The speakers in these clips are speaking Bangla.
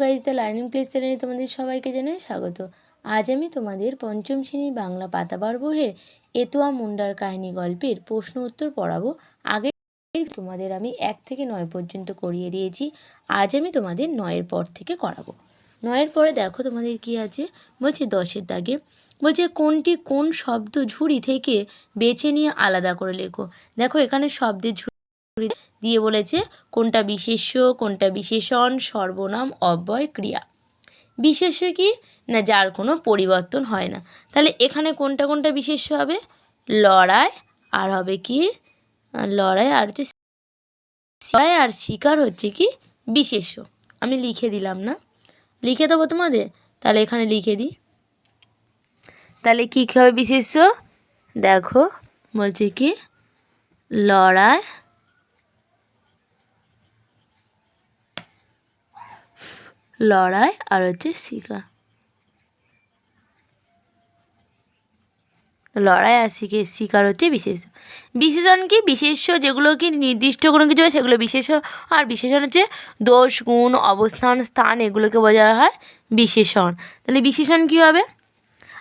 গাইজ দ্য লার্নিং প্লেস চ্যানেলে তোমাদের সবাইকে জানাই স্বাগত। আজ আমি তোমাদের পঞ্চম শ্রেণির বাংলা পাতাবার বইয়ের এতোয়া মুন্ডার কাহিনী গল্পের প্রশ্ন উত্তর পড়াবো। আগে তোমাদের আমি এক থেকে নয় পর্যন্ত করিয়ে দিয়েছি। আজ আমি তোমাদের নয়ের পর থেকে করাবো। নয়ের পরে দেখো তোমাদের কি আছে? বলছে দশের দাগে। বলছে, কোনটি কোন শব্দ ঝুড়ি থেকে বেছে নিয়ে আলাদা করে লেখো? দেখো এখানে শব্দের দিয়ে বলেছে, কোনটা বিশেষ্য, কোনটা বিশেষণ, সর্বনাম, অব্যয়, ক্রিয়া। বিশেষ্য কি? না, যার কোনো পরিবর্তন হয় না। তাহলে এখানে কোনটা কোনটা বিশেষ্য হবে? লড়াই। আর হবে কি? লড়াই আর হচ্ছে লড়াই আর শিকার হচ্ছে কি? বিশেষ্য। আমি লিখে দিলাম না। লিখে দেবো তোমাদের? তাহলে এখানে লিখে দিই। তাহলে কী কী হবে বিশেষ্য? দেখো, বলছে কি? লড়াই লড়াই আর হচ্ছে শিকার লড়াই আর শিখে শিকার হচ্ছে বিশেষ। বিশেষণ কি? বিশেষ্য যেগুলো কি নির্দিষ্ট কোনো কিছু হয় সেগুলো বিশেষ আর বিশেষণ হচ্ছে দোষ, গুণ, অবস্থান, স্থান এগুলোকে বোঝা হয় বিশেষণ। তাহলে বিশেষণ কী হবে?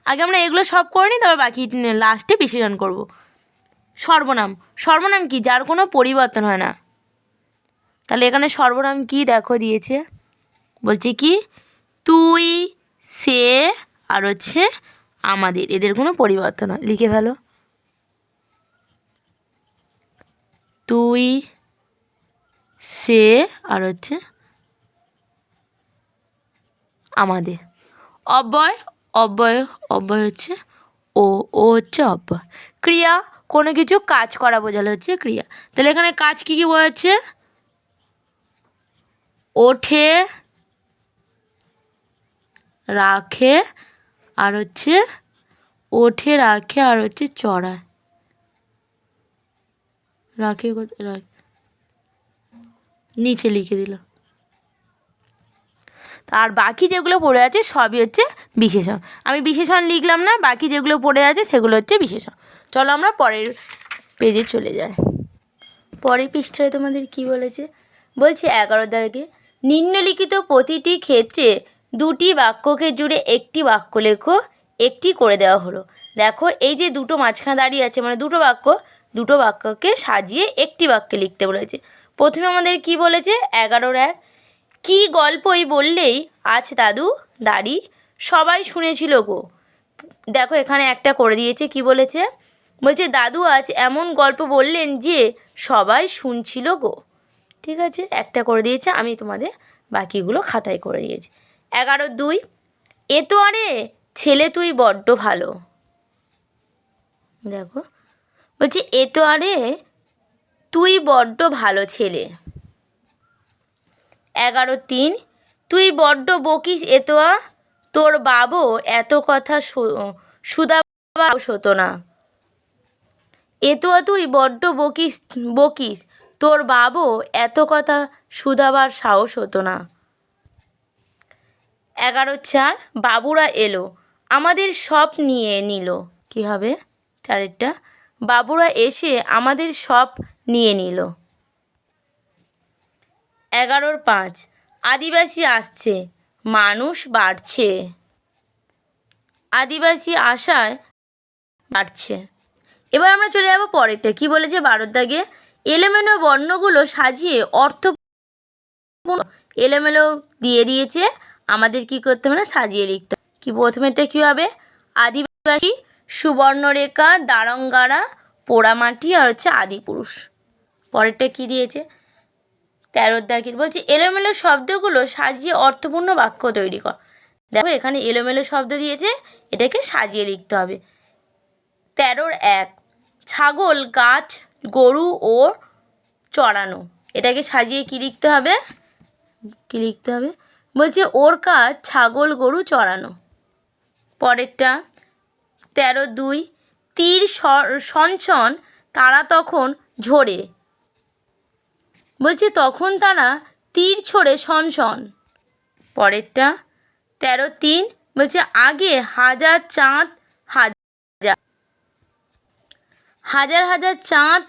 আগে আমরা এগুলো সব করে নিই, তারপর বাকি লাস্টে বিশেষণ করব। সর্বনাম। সর্বনাম কি? যার কোনো পরিবর্তন হয় না। তাহলে এখানে সর্বনাম কি দেখো দিয়েছে? বলছে কি, তুই, সে আর হচ্ছে আমাদের। এদের কোনো পরিবর্তন হয়। লিখে ফেলো। তুই, সে আর হচ্ছে আমাদের। অব্যয় অব্যয় অব্যয় হচ্ছে ও ও হচ্ছে অব্যয়। ক্রিয়া, কোনো কিছু কাজ করা বোঝালে হচ্ছে ক্রিয়া। তাহলে এখানে কাজ কী কী বোঝাচ্ছে? ওঠে রাখে, আর হচ্ছে ওঠে, রাখে, আর হচ্ছে চড়ায়। রাখে নিচে লিখে দিল। আর বাকি যেগুলো পড়ে আছে সবই হচ্ছে বিশেষণ। আমি বিশেষণ লিখলাম না, বাকি যেগুলো পড়ে আছে সেগুলো হচ্ছে বিশেষণ। চলো আমরা পরের পেজে চলে যাই। পরের পৃষ্ঠায় তোমাদের কি বলেছে? বলছে, এগারো দাগে, নিম্নলিখিত প্রতিটি ক্ষেত্রে দুটি বাক্যকে জুড়ে একটি বাক্য লেখো, একটি করে দেওয়া হলো। দেখো, এই যে দুটো মাঝখানে দাঁড়িয়ে আছে মানে দুটো বাক্য, দুটো বাক্যকে সাজিয়ে একটি বাক্যে লিখতে বলেছে। প্রথমে আমাদের কি বলেছে? এগারোর এক কী গল্পই বললেই আজ দাদু, দাড়ি সবাই শুনেছিল গো। দেখো, এখানে একটা করে দিয়েছে, কি বলেছে? বলছে, দাদু আজ এমন গল্প বললেন যে সবাই শুনছিল গো। ঠিক আছে, একটা করে দিয়েছে, আমি তোমাদের বাকিগুলো খাতায় করে দিয়েছি। এগারো দুই। এ তো আরে, ছেলে তুই বড্ড ভালো। দেখো, বলছি, এ তো আরে, তুই বড্ড ভালো ছেলে। এগারো তিন, তুই বড্ড বকিস, এ এতোয়া তোর বাবু এত কথা সুদা হতো না। এতোয়া তুই বড্ড বকিস বকিস, তোর বাবু এত কথা সুদাবার সাহস হতো না। এগারো চার, বাবুরা এলো। আমাদের সব নিয়ে নিল। কি হবে? চারেরটা বাবুরা এসে আমাদের সব নিয়ে নিল। এগারোর পাঁচ। আদিবাসী আসছে। মানুষ বাড়ছে। আদিবাসী আশায় বাড়ছে। এবার আমরা চলে যাব পরেরটা। কি বলেছে বারোর দাগে? এলোমেলো বর্ণগুলো সাজিয়ে অর্থ এলোমেলো দিয়ে দিয়েছে। আমাদের কি করতে হবে না? সাজিয়ে লিখতে। কি প্রথমেরটা কী হবে? আদিবাসী সুবর্ণরেখা, দারঙ্গারা, পোড়ামাটি আর হচ্ছে আদিপুরুষ। পরেরটা কি দিয়েছে? তেরোর দাগের। বলছে, এলোমেলো শব্দগুলো সাজিয়ে অর্থপূর্ণ বাক্য তৈরি কর। দেখো, এখানে এলোমেলো শব্দ দিয়েছে, এটাকে সাজিয়ে লিখতে হবে। তেরোর এক, ছাগল, গাছ, গরু ও চড়ানো। এটাকে সাজিয়ে কী লিখতে হবে? কী লিখতে হবে? বলছে, ওর কাজ ছাগল গরু চড়ানো। পরেরটা, তেরো দুই, তীর সঞ্চন তারা তখন ঝরে। বলছে, তখন তারা তীর ছড়ে সনসন পরেরটা, তেরো তিন, বলছে, আগে হাজার চাঁদ হাজার হাজার হাজার চাঁদ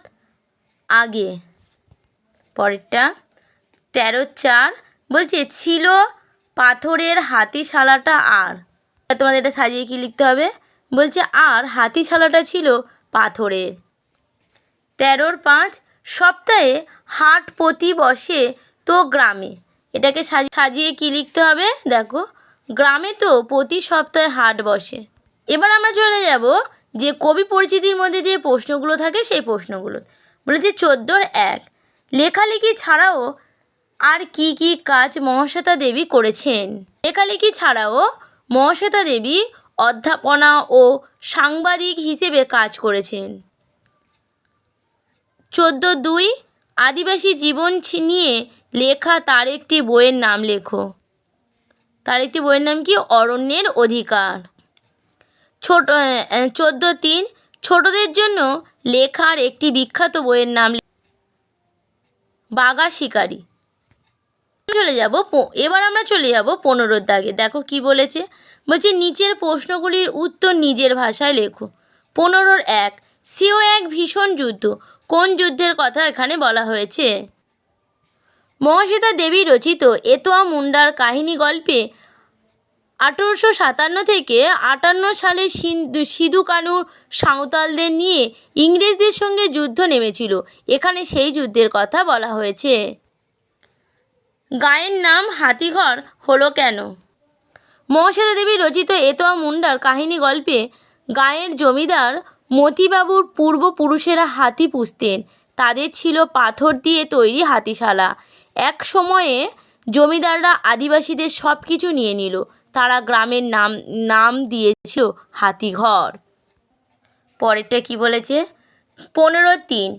আগে। পরেরটা, তেরো চার বলছে, ছিল পাথরের হাতিশালাটা আর। তোমাদের এটা সাজিয়ে কি লিখতে হবে? বলছে, আর হাতিশালাটা ছিল পাথরের। তেরোর পাঁচ, সপ্তাহে হাট প্রতি বসে তো গ্রামে। এটাকে সাজি- সাজিয়ে কি লিখতে হবে? দেখো, গ্রামে তো প্রতি সপ্তাহে হাট বসে। এবার আমরা চলে যাব যে কবি পরিচিতির মধ্যে যে প্রশ্নগুলো থাকে সেই প্রশ্নগুলো। বলেছে, চোদ্দোর এক, লেখালেখি ছাড়াও আর কি কি কাজ মহাশ্বেতা দেবী করেছেন? লেখালেখি ছাড়াও মহাশ্বেতা দেবী অধ্যাপনা ও সাংবাদিক হিসেবে কাজ করেছেন। চোদ্দ দুই আদিবাসী জীবন নিয়ে লেখা তার একটি বইয়ের নাম লেখো। তার একটি বইয়ের নাম কি? অরণ্যের অধিকার। ছোট চোদ্দ তিন ছোটদের জন্য লেখার একটি বিখ্যাত বইয়ের নাম বাঘা শিকারী। চলে যাব এবার আমরা চলে যাব পনেরোর দাগে। দেখো কি বলেছে? বলছে, নিচের প্রশ্নগুলির উত্তর নিজের ভাষায় লেখো। পনেরোর এক, সেও এক ভীষণ যুদ্ধ। কোন যুদ্ধের কথা এখানে বলা হয়েছে? মহাশ্বেতা দেবী রচিত এতোয়া মুন্ডার কাহিনী গল্পে আঠেরোশো সাতান্ন থেকে আটান্ন সালে সিধু কানুর সাঁওতালদের নিয়ে ইংরেজদের সঙ্গে যুদ্ধ নেমেছিল। এখানে সেই যুদ্ধের কথা বলা হয়েছে। গায়ের নাম হাতিঘর হলো কেন? মহাশ্বেতা দেবী রচিত এতোয়া মুন্ডার কাহিনী গল্পে গায়ের জমিদার মতিবাবুর পূর্বপুরুষেরা হাতি পুষতেন। তাদের ছিল পাথর দিয়ে তৈরি হাতিশালা। এক সময়ে জমিদাররা আদিবাসীদের সব কিছু নিয়ে নিল। তারা গ্রামের নাম নাম দিয়েছিল হাতিঘর। পরেরটা কি বলেছে? পনেরো তিন।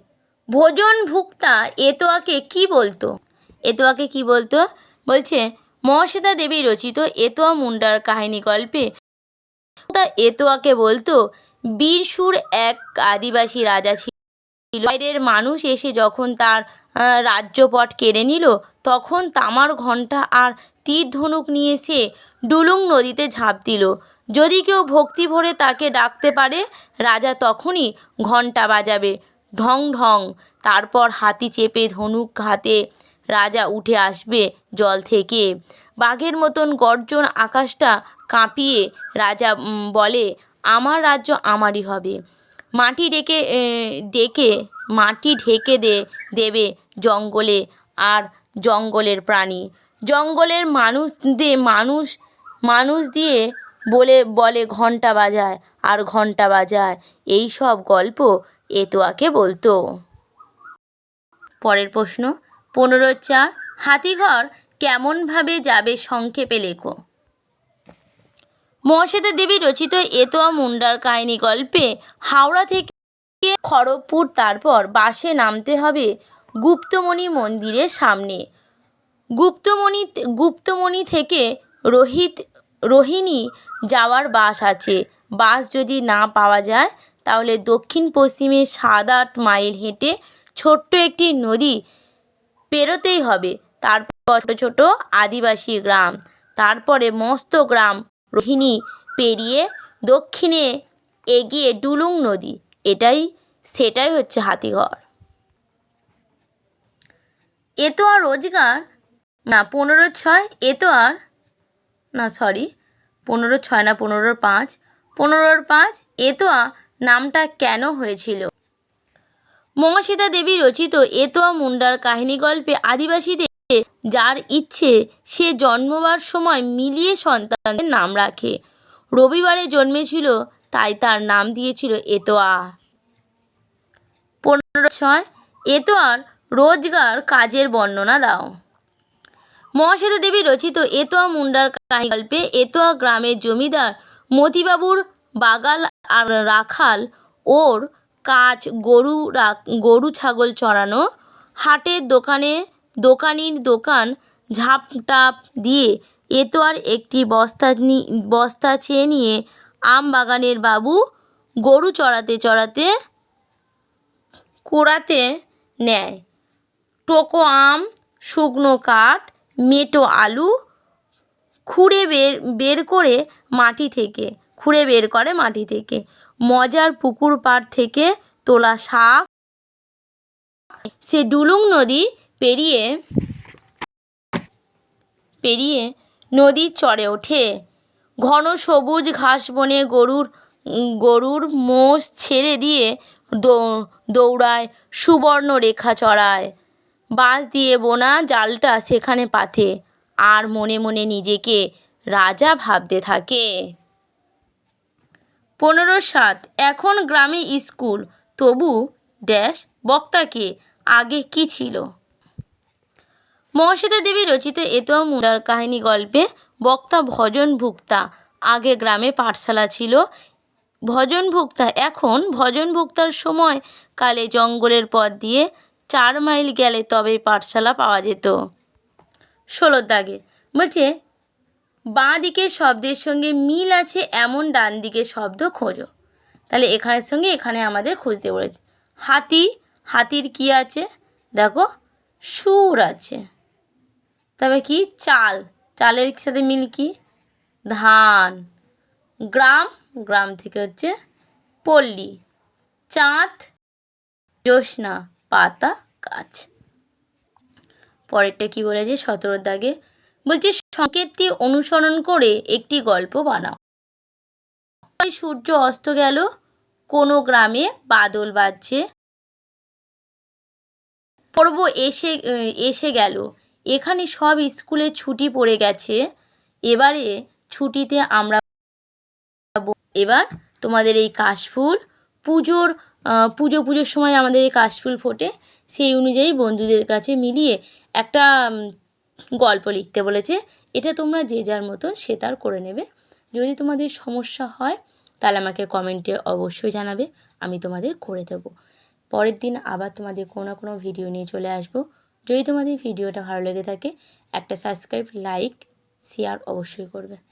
ভোজন ভুক্তা এতোয়াকে কি বলতো? এতোয়াকে কি বলতো? বলছে, মহাশ্বেতা দেবী রচিত এতোয়া মুন্ডার কাহিনী গল্পে তা এতোয়াকে বলতো বীরসুর এক আদিবাসী রাজা ছিল। বাইরের মানুষ এসে যখন তার রাজ্যপট কেড়ে নিল, তখন তামার ঘণ্টা আর তীর ধনুক নিয়ে সে ডুলুং নদীতে ঝাঁপ দিল। যদি কেউ ভক্তি ভরে তাকে ডাকতে পারে, রাজা তখনই ঘণ্টা বাজাবে, ঢং ঢং। তারপর হাতি চেপে ধনুক হাতে রাজা উঠে আসবে জল থেকে। বাঘের মতন গর্জন আকাশটা কাঁপিয়ে রাজা বলে, আমার রাজ্য আমারই হবে। মাটি ডেকে ডেকে, মাটি ঢেকে দে, দেবে জঙ্গলে আর জঙ্গলের প্রাণী। জঙ্গলের মানুষ দিয়ে মানুষ মানুষ দিয়ে বলে বলে ঘণ্টা বাজায় আর ঘণ্টা বাজায়। এই সব গল্প এতোয়াকে বলতো। পরের প্রশ্ন পনেরো হাতিঘর কেমনভাবে যাবে সংক্ষেপে লেখো। মহাশ্বেতা দেবী রচিত এতোয়া মুন্ডার কাহিনী গল্পে হাওড়া থেকে খড়গপুর তারপর বাসে নামতে হবে গুপ্তমণি মন্দিরের সামনে। গুপ্তমণি গুপ্তমণি থেকে রোহিত, রোহিণী যাওয়ার বাস আছে। বাস যদি না পাওয়া যায়, তাহলে দক্ষিণ পশ্চিমে সাত আট মাইল হেঁটে ছোট্ট একটি নদী পেরোতেই হবে। তারপর ছোটো ছোটো আদিবাসী গ্রাম, তারপরে মস্ত গ্রাম রোহিণী পেরিয়ে দক্ষিণে এগিয়ে ডুলুং নদী। এটাই, সেটাই হচ্ছে হাতিঘর। এ তো আর রোজগার? না, পনেরো ছয়, এ তো আর, না সরি পনেরো ছয় না পনেরোর পাঁচ পনেরোর পাঁচ এতোয়া নামটা কেন হয়েছিল? মহাসীতা দেবী রচিত এতোয়া মুন্ডার কাহিনী গল্পে আদিবাসীদের যার ইচ্ছে সে জন্মবার সময় মিলিয়ে সন্তানের নাম রাখে। রবিবারে জন্মেছিল, তাই তার নাম দিয়েছিল এতোয়া পনেরো ছয় এতোয়ার রোজগার কাজের বর্ণনা দাও। মহাশ্বেতা দেবী রচিত এতোয়া মুন্ডার কাহিনী গল্পে এতোয়া গ্রামের জমিদার মতিবাবুর বাগাল আর রাখাল ওর কাজ গরু গরু ছাগল চড়ানো হাটের দোকানে, দোকানির দোকান ঝাপটাপ দিয়ে এতোয়ার একটি বস্তা বস্তা চেয়ে নিয়ে আম বাগানের বাবু গরু চড়াতে চড়াতে কোড়াতে নেয়। টোকো আম, শুকনো কাঠ, মেটো আলু খুঁড়ে বের বের করে মাটি থেকে খুঁড়ে বের করে মাটি থেকে। মজার পুকুর পাড় থেকে তোলা শাক। সে ডুলুং নদী পেরিয়ে পেরিয়ে নদীর চড়ে ওঠে। ঘন সবুজ ঘাস বনে গরুর গরুর মোষ ছেড়ে দিয়ে দৌড়ায়, সুবর্ণ রেখা চড়ায়। বাঁশ দিয়ে বোনা জালটা সেখানে পাথে। আর মনে মনে নিজেকে রাজা ভাবতে থাকে। পনেরো সাত। এখন গ্রামে স্কুল। তবু ড্যাশ, বক্তাকে আগে কি ছিল? মহাশ্বেতা দেবী রচিত এতোয়া মুরার কাহিনী গল্পে বক্তা ভজন ভুক্তা। আগে গ্রামে পাঠশালা ছিল। ভজন ভুক্তা এখন ভজন ভুক্তার সময়। কালে জঙ্গলের পথ দিয়ে চার মাইল গেলে তবে পাঠশালা পাওয়া যেত। ষোলোর দাগে। বলছে বাঁ দিকের শব্দের সঙ্গে মিল আছে এমন ডান দিকের শব্দ খোঁজো। তাহলে এখানের সঙ্গে এখানে আমাদের খুঁজতে বলেছে। হাতি, হাতির কি আছে? দেখো, সুর আছে। তবে কি? চাল। চালের সাথে মিল কি? ধান। গ্রাম গ্রাম থেকে হচ্ছে পল্লী। চাঁদ, জ্যোৎস্না, পাতা, গাছ। পরেরটা কি বলেছে? সতেরোর দাগে। বলছে সংকেতটি অনুসরণ করে একটি গল্প বানাও। সূর্য অস্ত গেল, কোনো গ্রামে বাদল বাজছে। পর্ব এসে এসে গেল। এখানে সব স্কুলে ছুটি পড়ে গেছে। এবারে ছুটিতে আমরা এবার তোমাদের এই কাশফুল, পুজোর পুজো, পুজোর সময় আমাদের এই কাশফুল ফোটে। সেই অনুযায়ী বন্ধুদের কাছে মিলিয়ে একটা গল্প লিখতে বলেছে, এটা তোমরা যে যার মতন সে তার করে নেবে। যদি তোমাদের সমস্যা হয়, তাহলে আমাকে কমেন্টে অবশ্যই জানাবে, আমি তোমাদের করে দেবো। পরের দিন আবার তোমাদের কোনো কোনো ভিডিও নিয়ে চলে আসব। যদি তোমাদের ভিডিওটা ভালো লেগে থাকে, একটা সাবস্ক্রাইব লাইক শেয়ার অবশ্যই করবে।